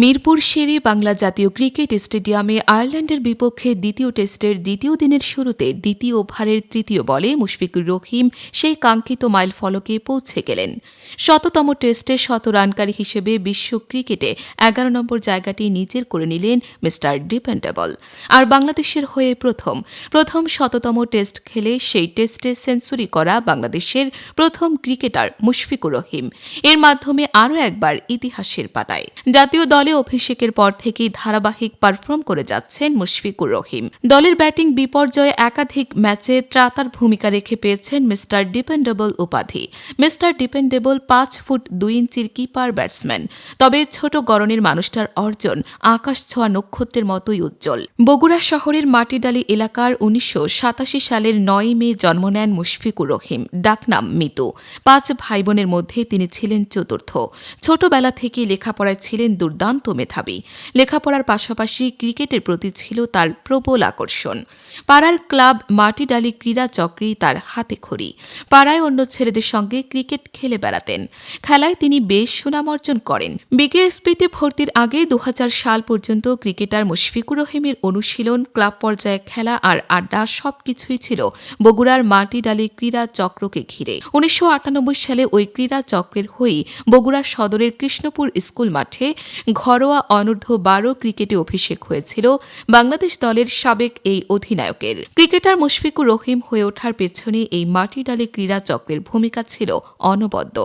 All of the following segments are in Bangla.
মিরপুর শেরে বাংলা জাতীয় ক্রিকেট স্টেডিয়ামে আয়ারল্যান্ডের বিপক্ষে দ্বিতীয় টেস্টের দ্বিতীয় দিনের শুরুতে দ্বিতীয় ওভারের তৃতীয় বলে মুশফিকুর রহিম সেই কাঙ্ক্ষিত মাইল ফলকে পৌঁছে গেলেন। শততম টেস্টে শত রানকারী হিসেবে বিশ্ব ক্রিকেটে এগারো নম্বর জায়গাটি নিজের করে নিলেন মিস্টার ডিপেন্ডেবল। আর বাংলাদেশের হয়ে প্রথম। প্রথম শততম টেস্ট খেলে সেই টেস্টে সেঞ্চুরি করা বাংলাদেশের প্রথম ক্রিকেটার মুশফিকুর রহিম। এর মাধ্যমে আরও একবার ইতিহাসের পাতায়। জাতীয় দলে অভিষেকের পর থেকেই ধারাবাহিক পারফর্ম করে যাচ্ছেন মুশফিকুর রহিম। দলের ব্যাটিং বিপর্যয়ে একাধিক ম্যাচে ত্রাতার ভূমিকা রেখে পেয়েছেন মিস্টার ডিপেন্ডেবল উপাধি। মিস্টার ডিপেন্ডেবল পাঁচ ফুট দুই ইঞ্চির কিপার ব্যাটসম্যান। তবে ছোট গরনের মানুষটার অর্জন আকাশ ছোঁয়া নক্ষত্রের মতোই উজ্জ্বল। বগুড়া শহরের মাটিডালি এলাকার উনিশশো সাতাশি সালের নয় মে জন্ম নেন মুশফিকুর রহিম। ডাকনাম মিতু। পাঁচ ভাই বোনের মধ্যে তিনি ছিলেন চতুর্থ। ছোটবেলা থেকেই লেখাপড়ায় ছিলেন দুর্দান্ত। মেধাবী। লেখাপড়ার পাশাপাশি ক্রিকেটের প্রতি ছিল তার প্রবল আকর্ষণ। পাড়ার ক্লাব মাটিডালি ক্রীড়া চক্রেই তার হাতে খড়ি। পাড়ায় অন্য ছেলেদের সঙ্গে ক্রিকেট খেলে বেড়াতেন। খেলায় তিনি বেশ সুনাম অর্জন করেন। বিকেএসপিতে ভর্তির আগে দু সাল পর্যন্ত ক্রিকেটার মুশফিকুর রহিমের অনুশীলন, ক্লাব পর্যায়ে খেলা আর আড্ডা সবকিছুই ছিল বগুড়ার মাটিডালি ক্রীড়া চক্রকে ঘিরে। উনিশশো আটানব্বই সালে ওই ক্রীড়া চক্রের হয়েই বগুড়া সদরের কৃষ্ণপুর স্কুল মাঠে ঘরোয়া অনূর্ধ্ব বারো ক্রিকেটে অভিষেক হয়েছিল বাংলাদেশ দলের সাবেক এই অধিনায়কের। ক্রিকেটার মুশফিকুর রহিম হয়ে ওঠার পেছনে এই মাটিডালি ক্রীড়া চক্রের ভূমিকা ছিল অনবদ্য।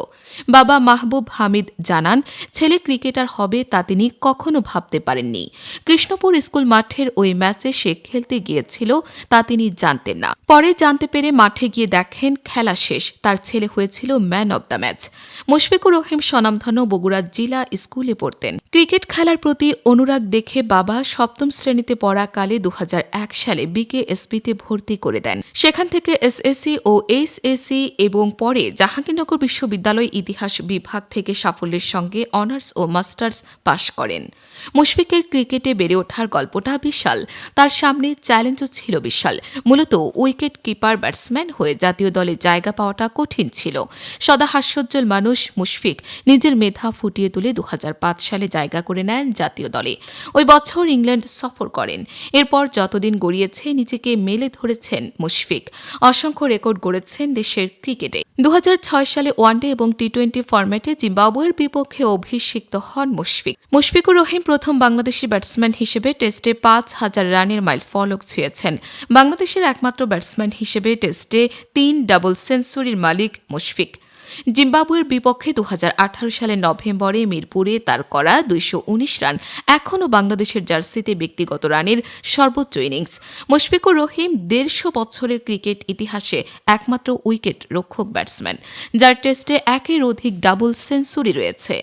বাবা মাহবুব হামিদ জানান, ছেলে ক্রিকেটার হবে তা তিনি কখনো ভাবতে পারেননি। কৃষ্ণপুর স্কুল মাঠের ওই ম্যাচে সে খেলতে গিয়েছিল তা তিনি জানতেন না। পরে জানতে পেরে মাঠে গিয়ে দেখেন খেলা শেষ। তার ছেলে হয়েছিল man of the match. Mushfiqur Rahim স্বনামধন্য বগুড়া জেলা স্কুলে পড়তেন। ক্রিকেট খেলার প্রতি অনুরাগ দেখে বাবা সপ্তম শ্রেণীতে পড়াকালে দু হাজার এক সালে বিকেএসপিতে ভর্তি করে দেন। সেখান থেকে এসএসসি ও এইচএসসি এবং পরে জাহাঙ্গীরনগর বিশ্ববিদ্যালয় ইতিহাস বিভাগ থেকে সাফল্যের সঙ্গে অনার্স ও মাস্টার্স পাশ করেন। মুশফিকের ক্রিকেটে বেড়ে ওঠার গল্পটা বিশাল। তার সামনে চ্যালেঞ্জও ছিল বিশাল। মূলত উইকেট কিপার, ব্যাটসম্যান হয়ে জাতীয় দলে জায়গা পাওয়াটা কঠিন ছিল। সদা হাস্যোজ্জ্বল মানুষ মুশফিক নিজের মেধা ফুটিয়ে তুলে দু হাজার পাঁচ সালে জায়গা করে নেন জাতীয় দলে। ওই বছর ইংল্যান্ড সফর করেন। এরপর যতদিন গড়িয়েছে, নিজেকে মেলে ধরেছেন মুশফিক। অসংখ্য রেকর্ড গড়েছেন দেশের ক্রিকেটে। দু হাজার ছয় সালে ওয়ানডে এবং টি টোয়েন্টি ফরম্যাটে জিম্বাবুয়ের বিপক্ষে অভিষিক্ত হন মুশফিক। মুশফিকুর রহিম প্রথম বাংলাদেশি ব্যাটসম্যান হিসেবে টেস্টে পাঁচ হাজার রানের মাইল ফলক ছুঁয়েছেন। বাংলাদেশের একমাত্র ব্যাটসম্যান হিসেবে টেস্টে তিন ডাবল সেঞ্চুরির মালিক মুশফিক। জিম্বাবুয়ের বিপক্ষে দু হাজার আঠারো সালের নভেম্বরে মিরপুরে তার করা দুইশ উনিশ রান এখনও বাংলাদেশের জার্সিতে ব্যক্তিগত রানের সর্বোচ্চ ইনিংস। মুশফিকুর রহিম দেড়শো বছরের ক্রিকেট ইতিহাসে একমাত্র উইকেট রক্ষক ব্যাটসম্যান, যার টেস্টে একের অধিক ডাবল সেঞ্চুরি রয়েছে।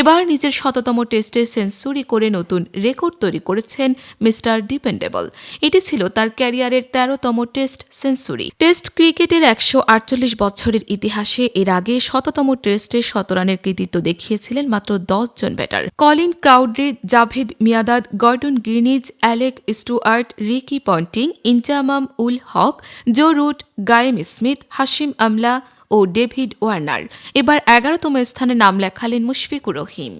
এবার নিজের শততম টেস্টে সেঞ্চুরি করে নতুন রেকর্ড তৈরি করেছেন মিস্টার ডিপেন্ডেবল। এটি ছিল তার ক্যারিয়ারের তেরোতম টেস্ট সেঞ্চুরি। টেস্ট ক্রিকেটের একশো আটচল্লিশ বছরের ইতিহাসে এর আগে শততম টেস্টে শতরানের কৃতিত্ব দেখিয়েছিলেন মাত্র দশ জন batter. Colin Cowdrey, Javed Miandad, Gordon Greenidge Alec Stewart, Ricky Ponting, Inzamam ul Haq, Joe Root, Graeme Smith Hashim Amla ও ডেভিড ওয়ার্নার। এবার এগারোতম স্থানে নাম লেখালেন মুশফিকুর রহিম।